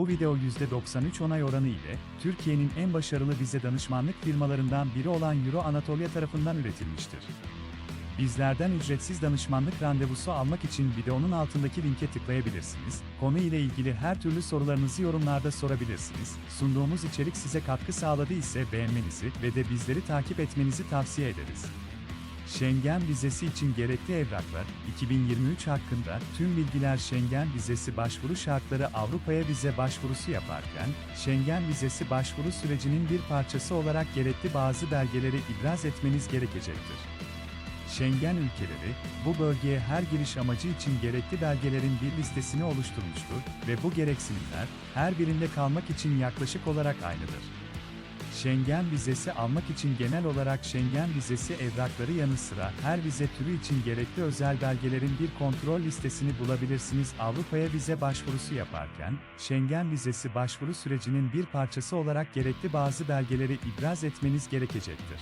Bu video %93 onay oranı ile Türkiye'nin en başarılı vize danışmanlık firmalarından biri olan Euro Anatolia tarafından üretilmiştir. Bizlerden ücretsiz danışmanlık randevusu almak için videonun altındaki linke tıklayabilirsiniz. Konu ile ilgili her türlü sorularınızı yorumlarda sorabilirsiniz. Sunduğumuz içerik size katkı sağladı ise beğenmenizi ve de bizleri takip etmenizi tavsiye ederiz. Schengen vizesi için gerekli evraklar, 2023 hakkında tüm bilgiler Schengen vizesi başvuru şartları Avrupa'ya vize başvurusu yaparken, Schengen vizesi başvuru sürecinin bir parçası olarak gerekli bazı belgeleri ibraz etmeniz gerekecektir. Schengen ülkeleri, bu bölgeye her giriş amacı için gerekli belgelerin bir listesini oluşturmuştur ve bu gereksinimler, her birinde kalmak için yaklaşık olarak aynıdır. Schengen vizesi almak için genel olarak Schengen vizesi evrakları yanı sıra her vize türü için gerekli özel belgelerin bir kontrol listesini bulabilirsiniz. Avrupa'ya vize başvurusu yaparken, Schengen vizesi başvuru sürecinin bir parçası olarak gerekli bazı belgeleri ibraz etmeniz gerekecektir.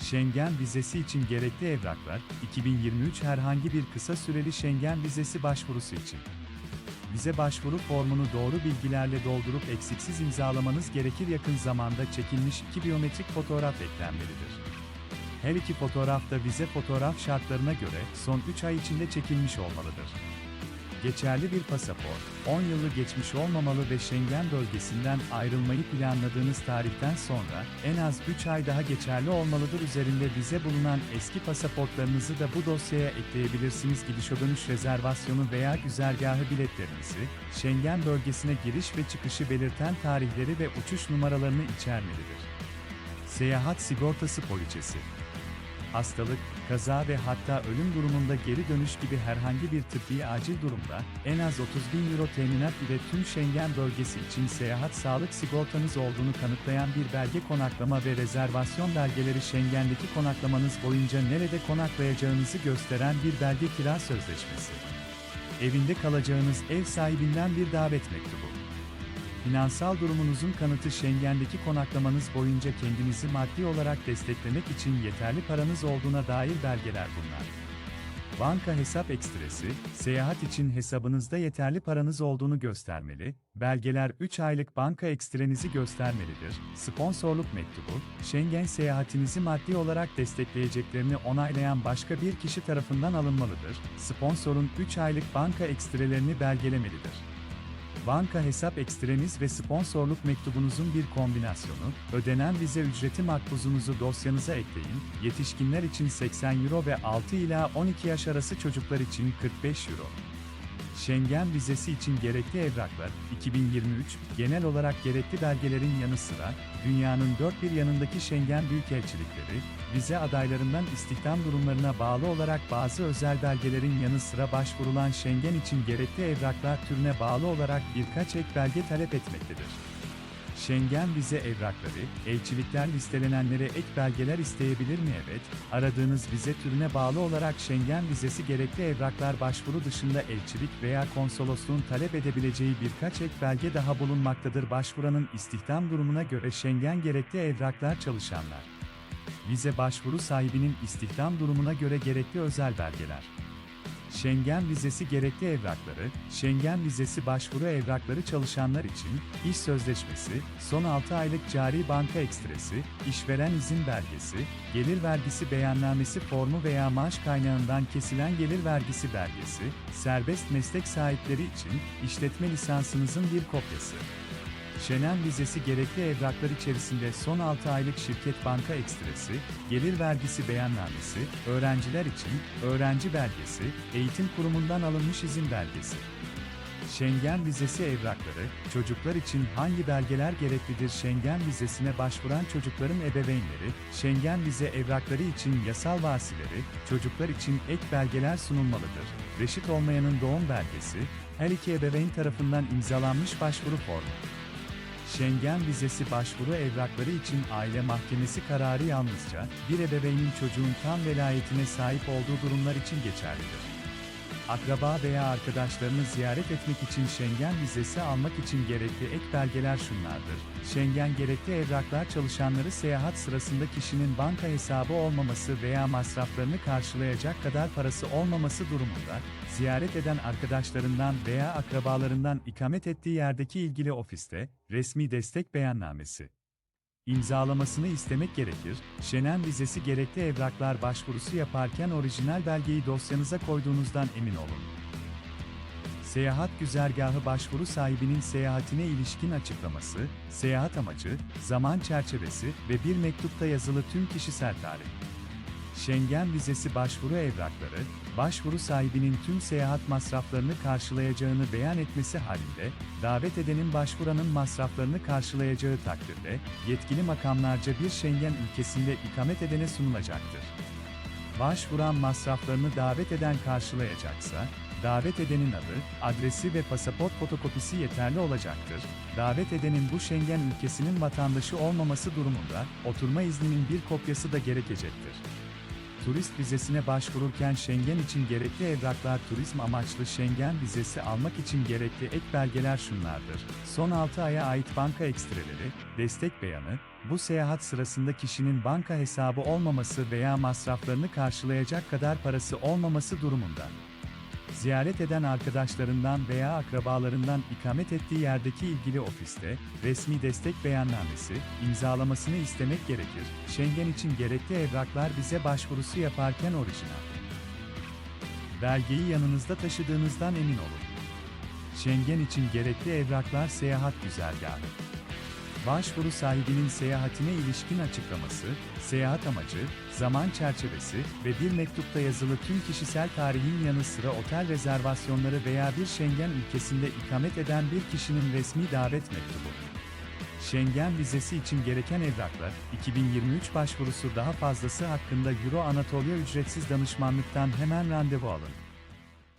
Schengen vizesi için gerekli evraklar, 2023 herhangi bir kısa süreli Schengen vizesi başvurusu için. Vize başvuru formunu doğru bilgilerle doldurup eksiksiz imzalamanız gerekir yakın zamanda çekilmiş iki biyometrik fotoğraf eklenmelidir. Her iki fotoğraf da vize fotoğraf şartlarına göre son 3 ay içinde çekilmiş olmalıdır. Geçerli bir pasaport, 10 yılı geçmiş olmamalı ve Schengen bölgesinden ayrılmayı planladığınız tarihten sonra en az 3 ay daha geçerli olmalıdır. Üzerinde vize bulunan eski pasaportlarınızı da bu dosyaya ekleyebilirsiniz. Gidiş o dönüş rezervasyonu veya güzergahı biletlerinizi, Schengen bölgesine giriş ve çıkışı belirten tarihleri ve uçuş numaralarını içermelidir. Seyahat sigortası poliçesi hastalık, kaza ve hatta ölüm durumunda geri dönüş gibi herhangi bir tıbbi acil durumda, en az 30 bin euro teminat ile tüm Schengen bölgesi için seyahat sağlık sigortanız olduğunu kanıtlayan bir belge konaklama ve rezervasyon belgeleri Schengen'deki konaklamanız boyunca nerede konaklayacağınızı gösteren bir belge kira sözleşmesi. Evinde kalacağınız ev sahibinden bir davet mektubu. Finansal durumunuzun kanıtı Schengen'deki konaklamanız boyunca kendinizi maddi olarak desteklemek için yeterli paranız olduğuna dair belgeler bunlar. Banka hesap ekstresi, seyahat için hesabınızda yeterli paranız olduğunu göstermeli, belgeler 3 aylık banka ekstrenizi göstermelidir, sponsorluk mektubu, Schengen seyahatinizi maddi olarak destekleyeceklerini onaylayan başka bir kişi tarafından alınmalıdır, sponsorun 3 aylık banka ekstrelerini belgelemelidir banka hesap ekstreniz ve sponsorluk mektubunuzun bir kombinasyonu, ödenen vize ücreti makbuzunuzu dosyanıza ekleyin, yetişkinler için 80 euro ve 6 ila 12 yaş arası çocuklar için 45 euro. Schengen vizesi için gerekli evraklar, 2023, genel olarak gerekli belgelerin yanı sıra, dünyanın dört bir yanındaki Schengen büyükelçilikleri, vize adaylarından istihdam durumlarına bağlı olarak bazı özel belgelerin yanı sıra başvurulan Schengen için gerekli evraklar türüne bağlı olarak birkaç ek belge talep etmektedir. Schengen vize evrakları, elçilikler listelenenlere ek belgeler isteyebilir mi? Evet, aradığınız vize türüne bağlı olarak Schengen vizesi gerekli evraklar başvuru dışında elçilik veya konsolosluğun talep edebileceği birkaç ek belge daha bulunmaktadır. Başvuranın istihdam durumuna göre Schengen gerekli evraklar çalışanlar. Vize başvuru sahibinin istihdam durumuna göre gerekli özel belgeler. Schengen vizesi gerekli evrakları, Schengen vizesi başvuru evrakları çalışanlar için, iş sözleşmesi, son 6 aylık cari banka ekstresi, işveren izin belgesi, gelir vergisi beyannamesi formu veya maaş kaynağından kesilen gelir vergisi belgesi, serbest meslek sahipleri için, işletme lisansınızın bir kopyası. Şenen vizesi gerekli evraklar içerisinde son 6 aylık şirket banka ekstresi, gelir vergisi beyannamesi, öğrenciler için, öğrenci belgesi, eğitim kurumundan alınmış izin belgesi. Schengen vizesi evrakları, çocuklar için hangi belgeler gereklidir? Schengen vizesine başvuran çocukların ebeveynleri, Schengen vize evrakları için yasal vasileri, çocuklar için ek belgeler sunulmalıdır. Reşit olmayanın doğum belgesi, her iki ebeveyn tarafından imzalanmış başvuru formu. Schengen vizesi başvuru evrakları için aile mahkemesi kararı yalnızca bir ebeveynin çocuğun tam velayetine sahip olduğu durumlar için geçerlidir. Akraba veya arkadaşlarını ziyaret etmek için Schengen vizesi almak için gerekli ek belgeler şunlardır. Schengen gerekli evraklar çalışanları seyahat sırasında kişinin banka hesabı olmaması veya masraflarını karşılayacak kadar parası olmaması durumunda, ziyaret eden arkadaşlarından veya akrabalarından ikamet ettiği yerdeki ilgili ofiste, resmi destek beyannamesi imzalamasını istemek gerekir. Şenen vizesi gerekli evraklar başvurusu yaparken orijinal belgeyi dosyanıza koyduğunuzdan emin olun. Seyahat güzergahı başvuru sahibinin seyahatine ilişkin açıklaması, seyahat amacı, zaman çerçevesi ve bir mektupta yazılı tüm kişisel tarih. Schengen vizesi başvuru evrakları, başvuru sahibinin tüm seyahat masraflarını karşılayacağını beyan etmesi halinde, davet edenin başvuranın masraflarını karşılayacağı takdirde, yetkili makamlarca bir Schengen ülkesinde ikamet edene sunulacaktır. Başvuran masraflarını davet eden karşılayacaksa, davet edenin adı, adresi ve pasaport fotokopisi yeterli olacaktır. Davet edenin bu Schengen ülkesinin vatandaşı olmaması durumunda, oturma izninin bir kopyası da gerekecektir. Turist vizesine başvururken Schengen için gerekli evraklar turizm amaçlı Schengen vizesi almak için gerekli ek belgeler şunlardır. Son 6 aya ait banka ekstreleri, destek beyanı, bu seyahat sırasında kişinin banka hesabı olmaması veya masraflarını karşılayacak kadar parası olmaması durumunda. Ziyaret eden arkadaşlarından veya akrabalarından ikamet ettiği yerdeki ilgili ofiste, resmi destek beyannamesi, imzalamasını istemek gerekir. Schengen için gerekli evraklar vize başvurusu yaparken orijinal. Belgeyi yanınızda taşıdığınızdan emin olun. Schengen için gerekli evraklar seyahat güzergahı. Başvuru sahibinin seyahatine ilişkin açıklaması, seyahat amacı, zaman çerçevesi ve bir mektupta yazılı tüm kişisel tarihin yanı sıra otel rezervasyonları veya bir Schengen ülkesinde ikamet eden bir kişinin resmi davet mektubu. Schengen vizesi için gereken evraklar, 2023 başvurusu daha fazlası hakkında Euro Anatolia ücretsiz danışmanlıktan hemen randevu alın.